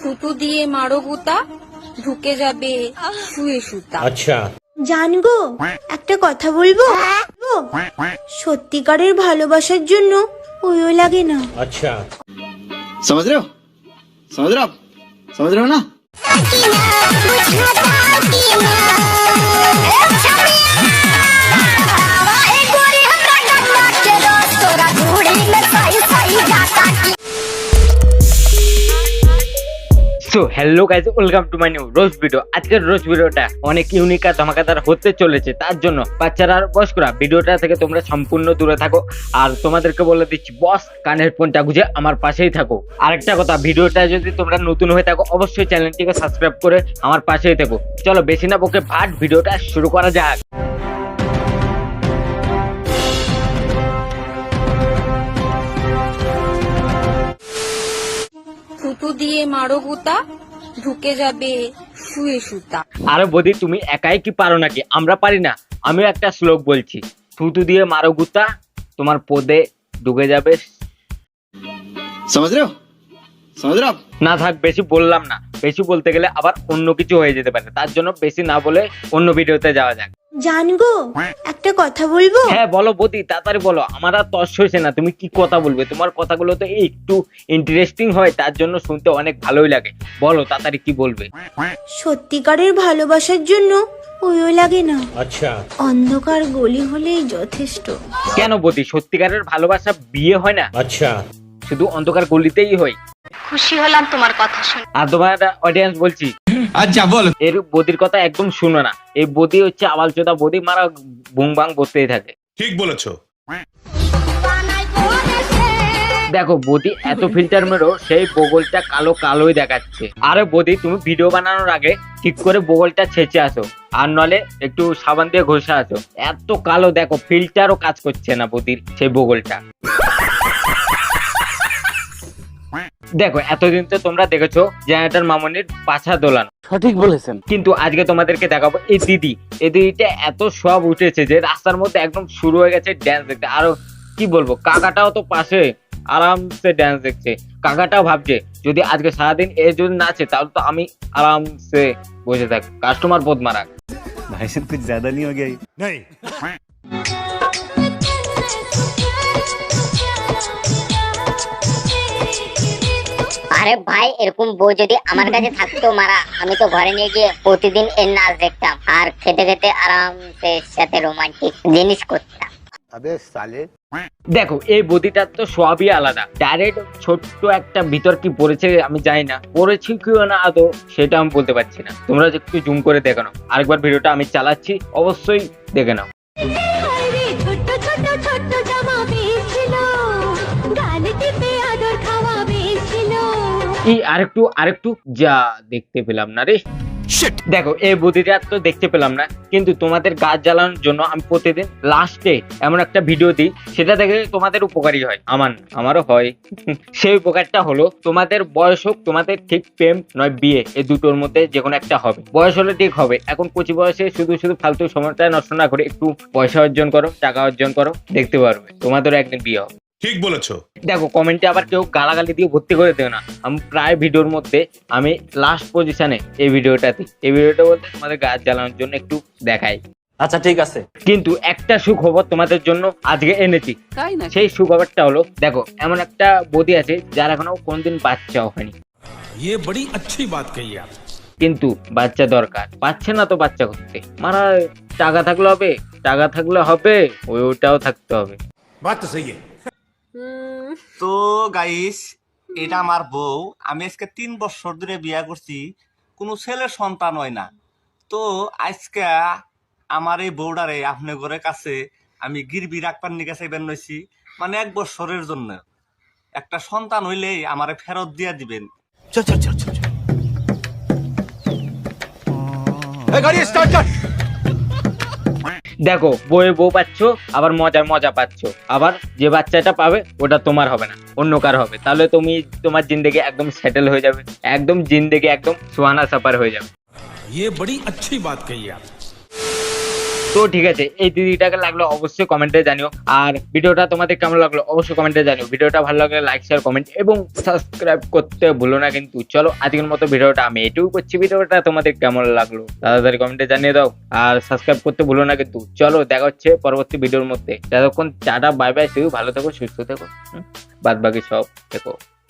থুতু দিয়ে মারো গুতা ঢুকে যাবে শুয়ে সুতা अच्छा জানগো একটা কথা বলবো বলবো? সত্যিকারের ভালোবাসার জন্য ওইও লাগে না अच्छा समझ रहे हो समझ रहे हो आप समझ रहे हो ना so hello guys welcome to my new rose video আজকের রোজ ভিডিওটা অনেক ইউনিক আর ধমাকাদার হতে চলেছে, তার জন্য বাচ্চারা আর বয়স্করা ভিডিওটা থেকে তোমরা সম্পূর্ণ দূরে থাকো। আর তোমাদেরকে বলে দিচ্ছি, বস কান হেডফোনটা গুজে আমার পাশেই থাকো। আরেকটা কথা, ভিডিওটা যদি তোমরা নতুন হয়ে থাকো, অবশ্যই চ্যানেলটিকে সাবস্ক্রাইব করে আমার পাশেই থাকো। চলো, বেশি না বকে, ভাট, ভিডিওটা শুরু করা যাক। জুতো দিয়ে মারো গুতা ঢুকে যাবে শুয়ে সুতা। আরে বদি তুমি একাই কি পারো নাকি? আমরা পারি না। আমিও একটা শ্লোক বলছি থুতু দিয়ে মারো গুতা তোমার পদে ঢুকে যাবে সমাজ রেও না থাক বেশি বললাম না। বেশি বলতে গেলে আবার অন্য কিছু হয়ে যেতে পারে। তার জন্য বেশি না বলে অন্য ভিডিওতে যাওয়া যাক। জানগো একটা কথা বলব? হ্যাঁ বলো বদি তাড়াতাড়ি বলো। আমার আর তস হয়েছে না তুমি কি কথা বলবে? তোমার কথাগুলো তো একটু ইন্টারেস্টিং হয় তার জন্য শুনতে অনেক ভালোই লাগে। বলো তাড়াতাড়ি কি বলবে? সত্যিকারের ভালোবাসার জন্য ওইও লাগে না। আচ্ছা। অন্ধকার গলি হলেই যথেষ্ট। কেন বদি সত্যিকারের ভালোবাসা বিয়ে হয় না? আচ্ছা। শুধু অন্ধকার গলিতেই হয়। খুশি হলাম তোমার কথা শুনে। আর তোমার অডিয়েন্স বলছি আচ্ছা বল। এর বদির কথা একদম শুনো না। এই বদি হচ্ছে আবাল চোদা বদি মারা বুং বাং বসতেই থাকে। ঠিক বলেছ। দেখো বদি এত ফিল্টার মেরো সেই বগলটা কালো কালোই দেখাচ্ছে। আরে বদি তুমি ভিডিও বানানোর আগে ঠিক করে বগলটা ছেঁচে আসো। আর নলে একটু সাবান দিয়ে ঘষে আসো। এত কালো দেখো ফিল্টারও কাজ করছে না বদির সেই বগলটা। দেখো এতদিন তো তোমরা দেখেছ জেনারেটর মামনির পাছা দোলান। সঠিক বলেছেন। কিন্তু আজকে তোমাদেরকে দেখাবো এই দিদি। এই দিদিটা এত সব উঠেছে যে রাস্তার মধ্যে একদম শুরু হয়ে গেছে ড্যান্স দেখতে। আরও কি বলব কাকাটাও তো পাশে আরামসে ড্যান্স দেখছে। কাকাটাও ভাবছে যদি আজকে সারাদিন এ যদি নাচে তাহলে তো আমি আরামসে বসে থাকি কাস্টমার বোধ মারা ভাই কিছু জ্যাদা নিয়ে গেই আরে ভাই এরকম বউ যদি আমার কাছে থাকতো মারা আমি তো ঘরে নিয়ে গিয়ে প্রতিদিন এর নাচ দেখতাম আর খেতে খেতে আরামসে সাথে রোমান্টিক জিনিস করতাম। দেখো এই বদিটার তো সবই আলাদা। ডাইরেক্ট ছোট্ট একটা ভিতর কি পড়েছে আমি জানি না। পড়েছি কি না আদৌ সেটা আমি বলতে পারছি না। তোমরা একটু জুম করে দেখে নাও। আরেকবার ভিডিওটা আমি চালাচ্ছি অবশ্যই দেখে নাও। এই আরেকটু আরেকটু যা দেখতে পেলাম না রে। দেখো এই বুদ্ধিটা তো দেখতে পেলাম না কিন্তু তোমাদের গাছ জ্বালানোর জন্য আমি প্রতিদিন লাস্টে এমন একটা ভিডিও দিই সেটা দেখে তোমাদের উপকারী হয়। আমার আমারও হয়। সেই উপকারটা হলো তোমাদের বয়স হোক তোমাদের ঠিক প্রেম নয় বিয়ে এই দুটোর মধ্যে যে কোনো একটা হবে। বয়স হলে ঠিক হবে। এখন কচি বয়সে শুধু শুধু ফালতু সময়টা নষ্ট না করে একটু পয়সা অর্জন করো টাকা অর্জন করো দেখতে পারবে। তোমাদেরও একদিন বিয়ে হবে। ঠিক বলেছো দেখো কমেন্টে আবার কেউ গালাগালি দিয়ে ভর্তি করে দেও না আমি প্রায় ভিডিওর মধ্যে আমি লাস্ট পজিশনে এই ভিডিওটাতে এই ভিডিওটা বলতে তোমাদের গাছ জ্বালানোর জন্য একটু দেখাই আচ্ছা ঠিক আছে কিন্তু একটা সুখবর তোমাদের জন্য আজকে এনেছি সেই সুখবরটা হলো দেখো এমন একটা বদি আছে যার এখনো কোনদিন বাচ্চাও হয়নি ये बड़ी अच्छी बात कही आप কিন্তু বাচ্চা দরকার পাচ্ছে না তো বাচ্চা করতে মারা টাকা থাকলে হবে টাকা থাকলে হবে ওই ওটাও থাকতে হবে बात तो सही है তো গাইস এটা আমার বউ। আমি আজকে তিন বছর ধরে বিয়া করছি। কোন ছেলের সন্তান হয় না। তো আজকে আমার এই বউডারে আপনি ঘরের কাছে আমি গিরবি রাখবার নিকাছে বের নইছি। মানে এক বছরের জন্য। একটা সন্তান হইলেই আমারে ফেরত দিয়া দিবেন। চল চল চল চল গাড়ি স্টার্ট দেখো বউয়ে বউ পাচ্ছ আবার মজার মজা পাচ্ছ আবার যে বাচ্চাটা পাবে ওটা তোমার হবে না অন্য কার হবে তাহলে তুমি তোমার জিন্দেগি একদম সেটেল হয়ে যাবে একদম জিন্দেগি একদম সুহানা সাফার হয়ে যাবে ये बड़ी अच्छी बात कही आप তো ঠিক আছে, এই দিদিটাকে লাগল অবশ্যই কমেন্টে জানিও। আর ভিডিওটা তোমাদের কেমন লাগল অবশ্যই কমেন্টে জানিও। ভিডিওটা ভালো লাগলে লাইক শেয়ার কমেন্ট এবং সাবস্ক্রাইব করতে ভুলো না কিন্তু। চলো, আজকের মতো ভিডিওটা আমি এটুকু করছি। ভিডিওটা তোমাদের কেমন লাগল তাড়াতাড়ি কমেন্টে জানিয়ে দাও। আর সাবস্ক্রাইব করতে ভুলো না কিন্তু। চলো, দেখা হচ্ছে পরবর্তী ভিডিওর মধ্যে। যতক্ষণ টাটা বাই বাই শুধু ভালো থেকো, সুস্থ থেকো। বাদ বাকি সব থেকো।